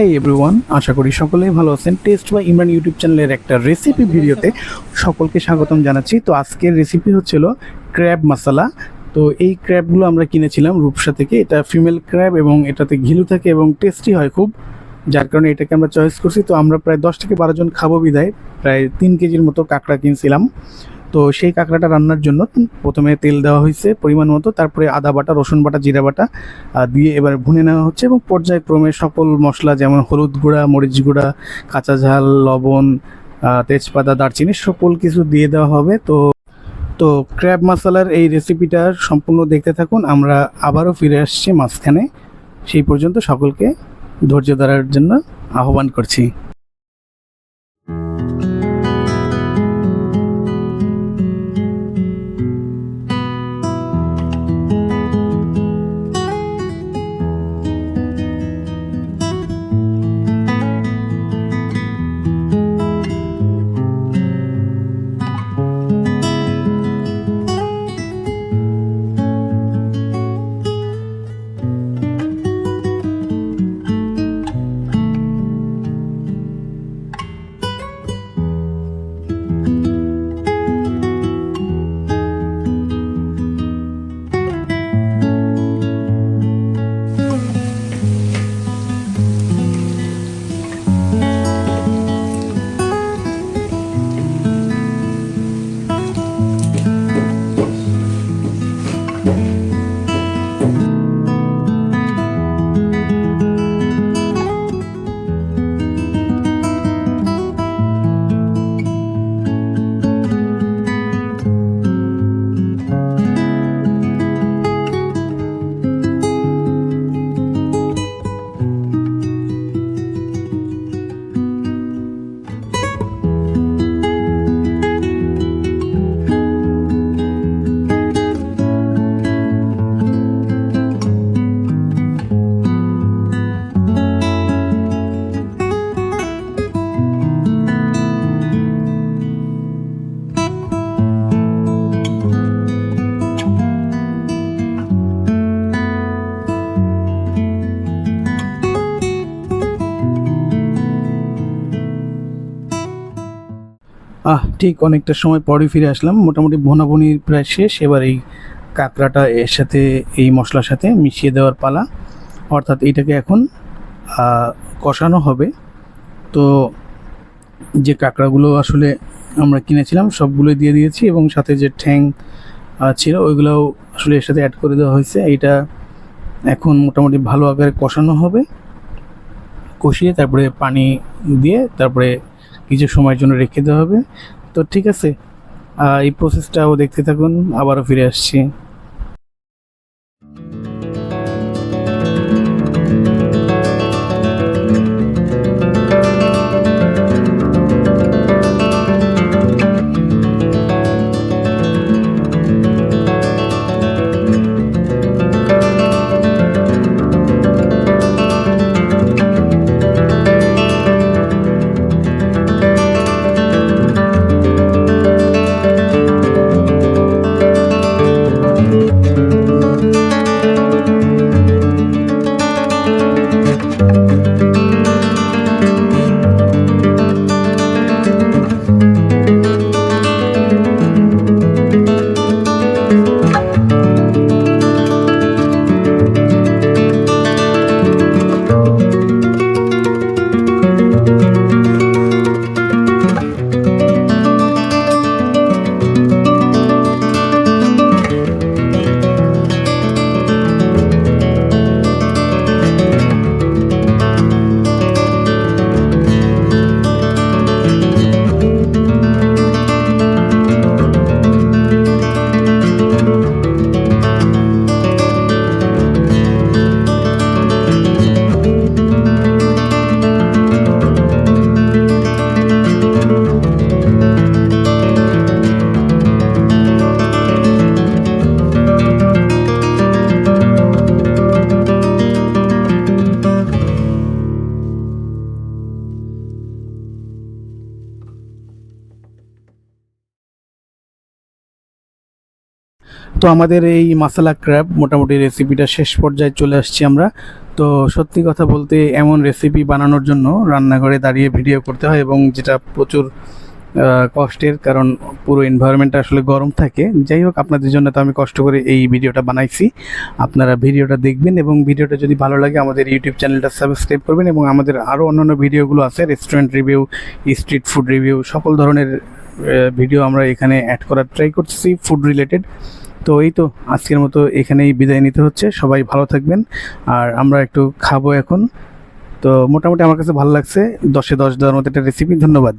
এই এভরিওয়ান আশা করি সকলেই ভালো আছেন। টেস্ট বা ইমরান ইউটিউব চ্যানেলের একটা রেসিপি ভিডিওতে সকলকে স্বাগতম জানাচ্ছি। তো আজকের রেসিপি হচ্ছিল ক্র্যাব মশলা তো এই ক্র্যাবগুলো আমরা কিনেছিলাম রূপসা থেকে। এটা ফিমেল ক্র্যাব এবং এটাতে ঘিলু থাকে এবং টেস্টি হয় খুব। যার কারণে এটাকে আমরা চয়েস করছি। তো আমরা প্রায় দশ থেকে বারো জন খাব বিদায় প্রায় তিন কেজির মতো কাঁকড়া কিনছিলাম। তো সেই কাঁকড়াটা রান্নার জন্য প্রথমে তেল দেওয়া হয়েছে পরিমাণ মতো, তারপরে আদা বাটা, রসুন বাটা, জিরা বাটা দিয়ে এবার ভুনে নেওয়া হচ্ছে এবং পর্যায়ক্রমে সকল মশলা যেমন হলুদ গুঁড়া, মরিচ গুঁড়া, কাঁচা ঝাল, লবণ তেজপাতা, দারচিনি সকল কিছু দিয়ে দেওয়া হবে। তো তো ক্র্যাব মশলার এই রেসিপিটা সম্পূর্ণ দেখতে থাকুন, আমরা আবারও ফিরে আসছি মাঝখানে। সেই পর্যন্ত সকলকে ধৈর্য ধরার জন্য আহ্বান করছি। আহ, ঠিক অনেকটা সময় পরে ফিরে আসলাম। মোটামুটি ভোনাভুনির প্রায় শেষ। এবার এই কাঁকড়াটা এর সাথে, এই মশলার সাথে মিশিয়ে দেওয়ার পালা। অর্থাৎ এটাকে এখন কষানো হবে। তো যে কাঁকড়াগুলো আসলে আমরা কিনেছিলাম, সবগুলোই দিয়ে দিয়েছি এবং সাথে যে ঠ্যাং ছিল, ওইগুলোও আসলে এর সাথে অ্যাড করে দেওয়া হয়েছে। এটা এখন মোটামুটি ভালো আকারে কষানো হবে। কষিয়ে তারপরে পানি দিয়ে তারপরে কিছু সময়ের জন্য রেখে দেওয়া হবে। তো ঠিক আছে এই প্রসেসটাও দেখতে থাকুন, আবারও ফিরে আসছি। তো আমাদের এই মাসালা ক্র্যাব মোটামুটি রেসিপিটা শেষ পর্যায়ে চলে আসছি আমরা। তো সত্যি কথা বলতে এমন রেসিপি বানানোর জন্য রান্নাঘরে দাঁড়িয়ে ভিডিও করতে হয় এবং যেটা প্রচুর কষ্টের, কারণ পুরো এনভায়রনমেন্টটা আসলে গরম থাকে। যাই হোক, আপনাদের জন্য তো আমি কষ্ট করে এই ভিডিওটা বানাইছি। আপনারা ভিডিওটা দেখবেন এবং ভিডিওটা যদি ভালো লাগে, আমাদের ইউটিউব চ্যানেলটা সাবস্ক্রাইব করবেন এবং আমাদের আরও অন্যান্য ভিডিওগুলো আছে restaurant review street food review সকল ধরনের ভিডিও আমরা এখানে অ্যাড করার ট্রাই করছি ফুড রিলেটেড তো এই তো আজকের মতো এখানেই বিদায় নিতে হচ্ছে। সবাই ভালো থাকবেন। আর আমরা একটু খাব এখন। তো মোটামুটি আমার কাছে ভালো লাগছে। দশে দশ দেওয়ার মতো একটা রেসিপি ধন্যবাদ।